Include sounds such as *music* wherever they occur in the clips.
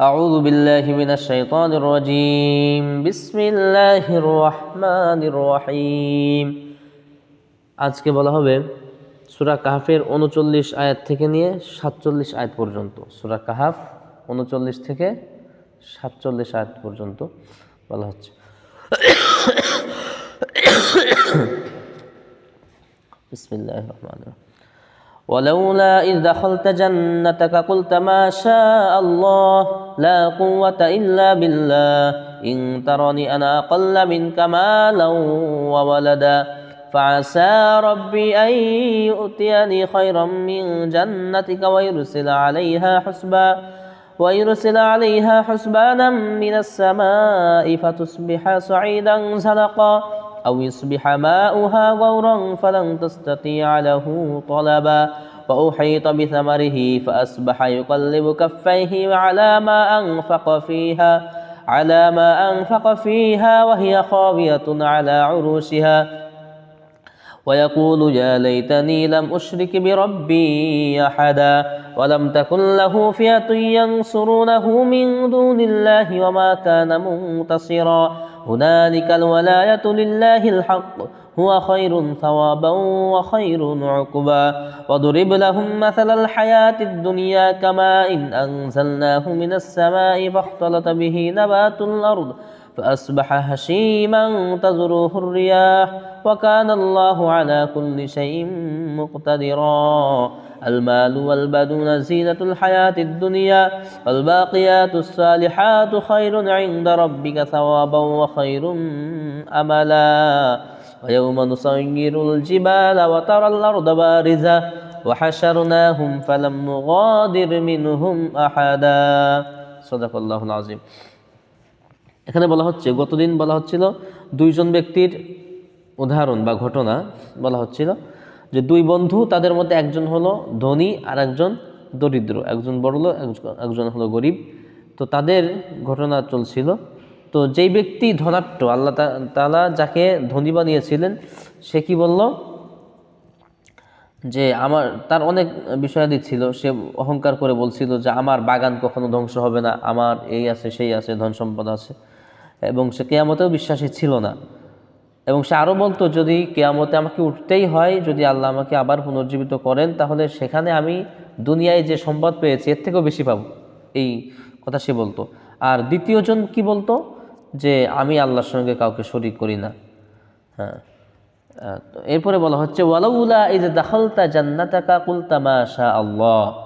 أعوذ بالله من الشيطان الرجيم بسم الله الرحمن الرحيم আজকে বলা হবে সূরা কাহাফের উনচল্লিশ আয়াত থেকে নিয়ে সাতচল্লিশ আয়াত পর্যন্ত সূরা কাহাফ উনচল্লিশ থেকে সাতচল্লিশ আয়াত পর্যন্ত বলা হচ্ছে *coughs* بسم الله الرحمن الرحيم ولولا إذ دخلت جنتك قلت ما شاء الله لا قوة إلا بالله. إن ترني أنا أقل منك مالا وولدا. فعسى ربي أن يؤتيني خيرا من جنتك ويرسل عليها حسبا ويرسل عليها حسبانا من السماء فتصبح صعيدا زلقا أو يصبح ماؤها غورا فلن تستطيع له طلبا. وأحيط بثمره فأصبح يقلب كفيه على ما أنفق فيها على ما أنفق فيها وهي خاوية على عروشها. ويقول يا ليتني لم أشرك بربي أحدا ولم تكن له فئة ينصرونه من دون الله وما كان منتصرا. هنالك الولاية لله الحق هو خير ثوابا وخير عقبا. وضرب لهم مثل الحياة الدنيا كما إن أنزلناه من السماء فاختلط به نبات الأرض فأصبح هشيما تزروه الرياح. وكان الله على كل شيء مقتدرا المال والبنون زينة الحياة الدنيا والباقيات الصالحات خير عند ربك ثوابا وخير أملا ويوم نصير الجبال وترى الأرض بارزة وحشرناهم فلم نغادر منهم أحدا صدق الله العظيم এখানে বলা হচ্ছে গতদিন বলা হচ্ছিল দুইজন ব্যক্তির উদাহরণ বা ঘটনা বলা হচ্ছিল যে দুই বন্ধু, তাদের মধ্যে একজন হলো ধনী আর একজন দরিদ্র। একজন বড়লোক একজন হলো গরিব। তো তাদের ঘটনা চলছিল। তো যেই ব্যক্তি ধনাট্য আল্লাহ তালা যাকে ধনী বানিয়েছিলেন, সে কি বলল যে আমার তার অনেক বিষয়াদি ছিল। সে অহংকার করে বলছিল যে আমার বাগান কখনো ধ্বংস হবে না। আমার এই আছে, সেই আছে, ধন সম্পদ আছে। এবং সে কেয়ামতেও বিশ্বাসী ছিল না। এবং সে আরও বলতো, যদি কেয়ামতে আমাকে উঠতেই হয়, যদি আল্লাহ আমাকে আবার পুনর্জীবিত করেন, তাহলে সেখানে আমি দুনিয়ায় যে সম্পদ পেয়েছি, এর থেকেও বেশি পাবো। এই কথা সে বলতো। আর দ্বিতীয়জন কি বলতো? যে, আমি আল্লাহর সঙ্গে কাউকে শরিক করি না। হ্যাঁ। এরপরে বলা হচ্ছে, ওয়ালাউলা এই যে দাখলতা জান্নাতাকা কুলতা মাশা আল্লাহ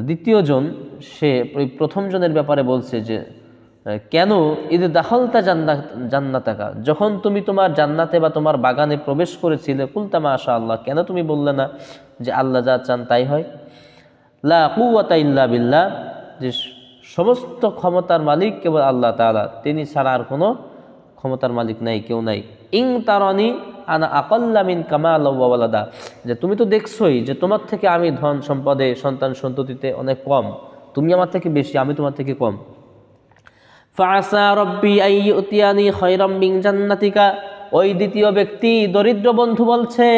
দ্বিতীয়জন, সে ওই প্রথম জনের ব্যাপারে বলছে যে কেন? ঈদে দাখলতা জান্নাত, জান্নাতাকা। যখন তুমি তোমার জান্নাতে বা তোমার বাগানে প্রবেশ করেছিলে, কুলতা মাশা আল্লাহ কেন তুমি বললে না যে আল্লাহ যা চান তাই হয়? লা কুয়াতা ইল্লা বিল্লাহ, যে সমস্ত ক্ষমতার মালিক কেবল আল্লাহ তাআলা, তিনি ছাড়া আর কোনো ক্ষমতার মালিক নাই, কেউ নাই। ইং তারনি আনা আকল্লামিন কামা আল্লাহওয়ালাদা যে তুমি তো দেখছোই যে তোমার থেকে আমি ধন সম্পদে, সন্তান সন্ততিতে অনেক কম। তুমি আমার থেকে বেশি, আমি তোমার থেকে কম। ফাসা রব্বি আইয়ানি খৈরম বিং জান্নাতিকা। ওই দ্বিতীয় ব্যক্তি দরিদ্র বন্ধু বলছে,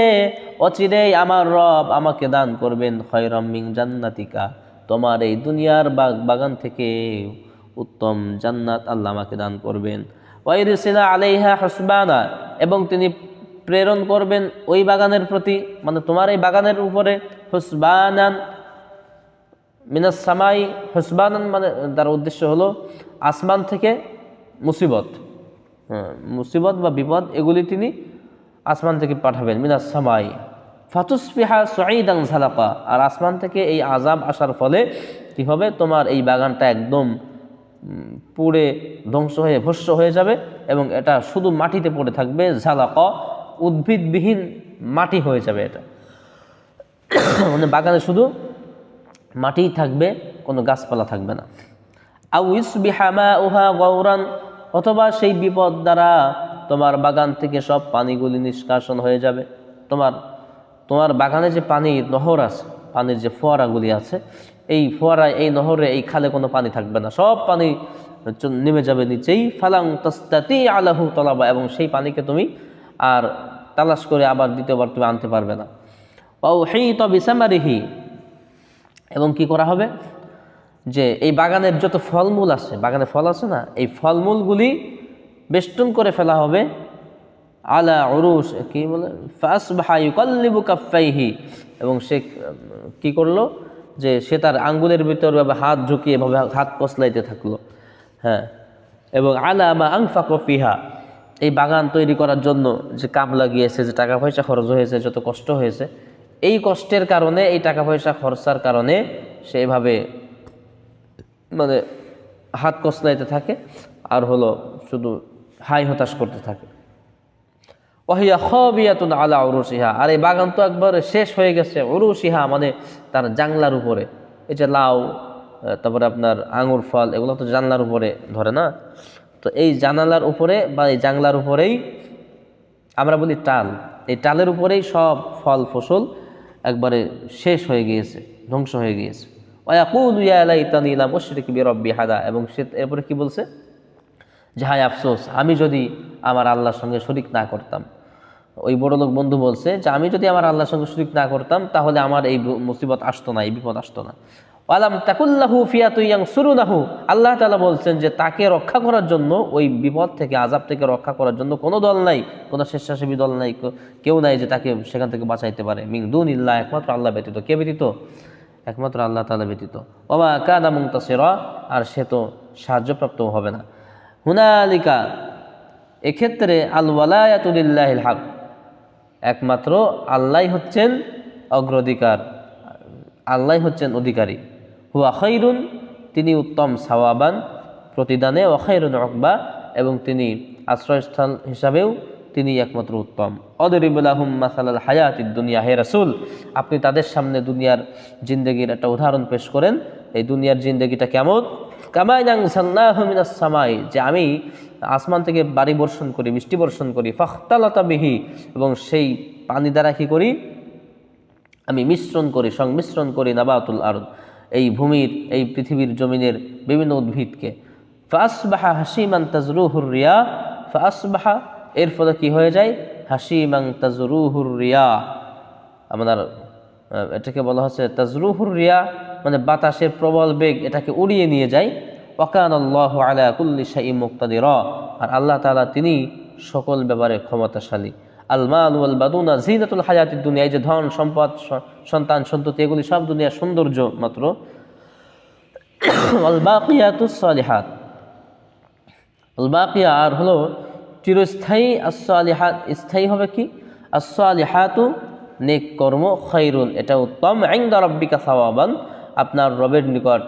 অচিরেই আমার রব আমাকে দান করবেন খৈরম মিং জান্নাতিকা। তোমার এই দুনিয়ার বাগ বাগান থেকে উত্তম জান্নাত আল্লাহ আমাকে দান করবেন। ওয়াইরিসিলা আলাইহা হসবানা। এবং তিনি প্রেরণ করবেন ওই বাগানের প্রতি মানে তোমার এই বাগানের উপরে, হুসবানান মিনাস সামাই। হুসবানান মানে তার উদ্দেশ্য হলো আসমান থেকে মুসিবত। হ্যাঁ মুসিবত বা বিপদ, এগুলি তিনি আসমান থেকে পাঠাবেন, মিনাস সামাই। ফাতুসফিহা সঈদাং ঝালাকা আর আসমান থেকে এই আজাব আসার ফলে কি হবে? তোমার এই বাগানটা একদম পুড়ে ধ্বংস হয়ে, ভস্য হয়ে যাবে এবং এটা শুধু মাটিতে পড়ে থাকবে ঝালাকা উদ্ভিদবিহীন মাটি হয়ে যাবে এটা। মানে বাগানে শুধু মাটিই থাকবে, কোনো গাছপালা থাকবে না। আউ ইসবিহামা উহা গৌরান অথবা সেই বিপদ দ্বারা তোমার বাগান থেকে সব পানিগুলি নিষ্কাশন হয়ে যাবে। তোমার তোমার বাগানে যে পানির নহর আছে, পানির যে ফোয়ারাগুলি আছে, এই ফোয়ারা, এই নহরে, এই খালে কোনো পানি থাকবে না। সব পানি নেমে যাবে নিচেই। ফালাং তস্তাতি আলাহু তলাবা, এবং সেই পানিকে তুমি আর তালাশ করে আবার দ্বিতীয়বার তুমি আনতে পারবে না। ও হেই তবিসামারিহি এবং কি করা হবে? যে এই বাগানের যত ফলমূল আছে, বাগানে ফল আছে না, এই ফলমূলগুলি বেষ্টন করে ফেলা হবে। আলা অরুষ কি বলে? ফাস ভাই কল্লিবু কাফাইহি এবং সে কি করল? যে সে তার আঙ্গুলের ভিতর এভাবে হাত ঝুঁকিয়ে এভাবে হাত কসলাইতে থাকল। হ্যাঁ। এবং আলা মা আংফা কফিহা এই বাগান তৈরি করার জন্য যে কাম লাগিয়েছে, যে টাকা পয়সা খরচ হয়েছে, যত কষ্ট হয়েছে, এই কষ্টের কারণে, এই টাকা পয়সা খরচার কারণে সে এভাবে মানে হাত কসলাইতে থাকে আর হলো শুধু হাই হতাশ করতে থাকে। ওহিয়া খবিয়াতুন আলা উরুসিহা আর এই বাগান তো একবারে শেষ হয়ে গেছে। উরুসিহা মানে তার জাংলার উপরে। এই যে লাউ তারপরে আপনার আঙুর ফল, এগুলো তো জানলার উপরে ধরে না? তো এই জানালার উপরে বা এই জাংলার উপরেই আমরা বলি টাল। এই টালের উপরেই সব ফল ফসল একবারে শেষ হয়ে গিয়েছে, ধ্বংস হয়ে গিয়েছে। এবং সে এরপরে কি বলছে? যে, হায় আফসোস, আমি যদি আমার আল্লাহর সঙ্গে শরিক না করতাম। ওই বড় লোক বন্ধু বলছে যে, আমি যদি আমার আল্লাহর সঙ্গে শরিক না করতাম, তাহলে আমার এই মুসিবত আসতো না, এই বিপদ আসতো না। আলাম তাকুল্লাহু ফিয়াতুইয়াং সুরুনাহু আল্লাহ তালা বলছেন যে, তাকে রক্ষা করার জন্য, ওই বিপদ থেকে আজাব থেকে রক্ষা করার জন্য কোনো দল নাই, কোনো স্বেচ্ছাসেবী দল নাই, কেউ নাই যে, তাকে সেখান থেকে বাঁচাইতে পারে। মিং দুন ইল্লাহ একমাত্র আল্লাহ ব্যতীত। কে ব্যতীত? একমাত্র আল্লাহ তালা ব্যতীত। বাবা কাদা মুংতাসিরা আর সে তো সাহায্যপ্রাপ্ত হবে না। হুনালিকা, এক্ষেত্রে আল হক। একমাত্র আল্লাহ হচ্ছেন অগ্রাধিকার, আল্লাহ হচ্ছেন অধিকারী। হুয়া খৈরুন তিনি উত্তম সাওয়াবান প্রতিদানে অখৈরুন অকবা এবং তিনি আশ্রয়স্থল হিসাবেও তিনি একমাত্র উত্তম। অদরিবুল্লাহুম মাসাল হায়াত দুনিয়া, হে রাসুল, আপনি তাদের সামনে দুনিয়ার জিন্দগির একটা উদাহরণ পেশ করেন। এই দুনিয়ার জিন্দগিটা কেমন? সামাই, যে আমি আসমান থেকে বাড়ি বর্ষণ করি বৃষ্টি বর্ষণ করি বিহি, এবং সেই পানি দ্বারা কি করি? আমি মিশ্রণ করি, সংমিশ্রণ করি নাবাতুল আরদ, এই ভূমির, এই পৃথিবীর জমিনের বিভিন্ন উদ্ভিদকে। ফাসবাহা হাসিমান তাজরুহুর রিয়া, ফাসবাহা এর ফলে কি হয়ে যায়? হাসি হাসিমাং তাজরুহুর রিয়া। আমাদের এটাকে বলা হচ্ছে তাজরুহুর রিয়া মানে বাতাসের প্রবল বেগ এটাকে উড়িয়ে নিয়ে যায়। ওয়াকান আল্লাহ আলা কুল্লি শাহি মুক্তাদির। আর আল্লাহ তালা তিনি সকল ব্যাপারে ক্ষমতাশালী। আল মাল ওয়াল বাদুনা জিনাতুল হায়াতি দুনিয়া, এই যে ধন, সম্পদ সন্তান, সন্ততি, এগুলি সব দুনিয়ার সৌন্দর্য মাত্র। আল বাকিয়াতুস সালিহাত। আর হলো চিরস্থায়ী আসলিহাত স্থায়ী হবে কি? আসলিহাতু নেক কর্ম খৈরুন এটা উত্তম আইন্দা রব্বিকা সাওয়াবান, আপনার রবের নিকট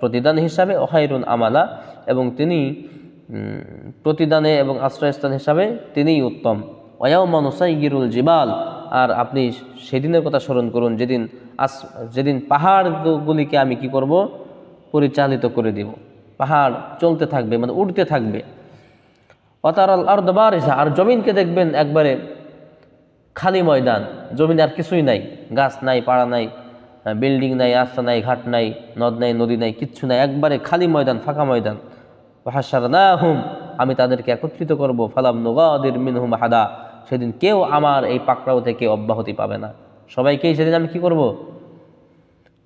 প্রতিদান হিসাবে অখাইরুন আমালা, এবং তিনি প্রতিদানে এবং আশ্রয়স্থান হিসাবে তিনিই উত্তম। অয়াও মানুষাই গিরুল জিবাল, আর আপনি সেদিনের কথা স্মরণ করুন, যেদিন আস, যেদিন পাহাড়গুলিকে আমি কি করব? পরিচালিত করে দিব। পাহাড় চলতে থাকবে মানে উঠতে থাকবে। অতারাল আর দবার আর জমিনকে দেখবেন একবারে খালি ময়দান। জমিন আর কিছুই নাই, গাছ নাই, পাড়া নাই বিল্ডিং নাই, রাস্তা নাই, ঘাট নাই, নদ নাই, নদী নাই, কিচ্ছু নাই, একবারে খালি ময়দান, ফাঁকা ময়দান। ভাষার না হুম আমি তাদেরকে একত্রিত করব, ফালাম নোগাদের মিনহুম হাদা সেদিন কেউ আমার এই পাকড়াও থেকে অব্যাহতি পাবে না। সবাইকেই সেদিন আমি কি করব?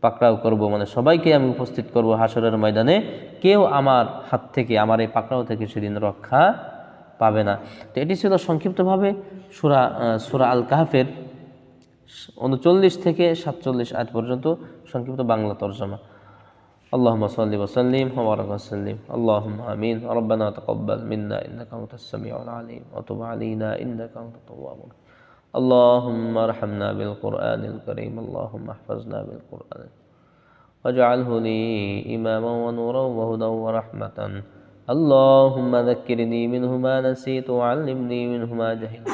পাকড়াও করব মানে সবাইকে আমি উপস্থিত করব হাসরের ময়দানে, কেউ আমার হাত থেকে, আমার এই পাকড়াও থেকে সেদিন রক্ষা পাবে না তো এটি ছিল সংক্ষিপ্তভাবে সুরা আহ, সুরা আল কাহাফের উনচল্লিশ থেকে সাতচল্লিশ আজ পর্যন্ত সংক্ষিপ্ত বাংলা তর্জমা اللهم صل وسلم وبارك وسلم اللهم امين ربنا تقبل منا انك انت السميع العليم وتب علينا انك انت التواب الرحيم. اللهم ارحمنا بالقران الكريم اللهم احفظنا بالقران واجعله لي اماما ونورا وهدى ورحمه اللهم ذكرني منه ما نسيت وعلمني منه ما جهلت.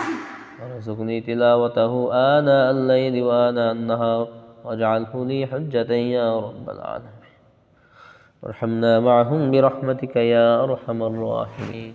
وارزقني تلاوته آناء الليل وآناء النهار. واجعله لي حجة يا رب العالمين. وارحمنا معهم برحمتك يا أرحم الراحمين.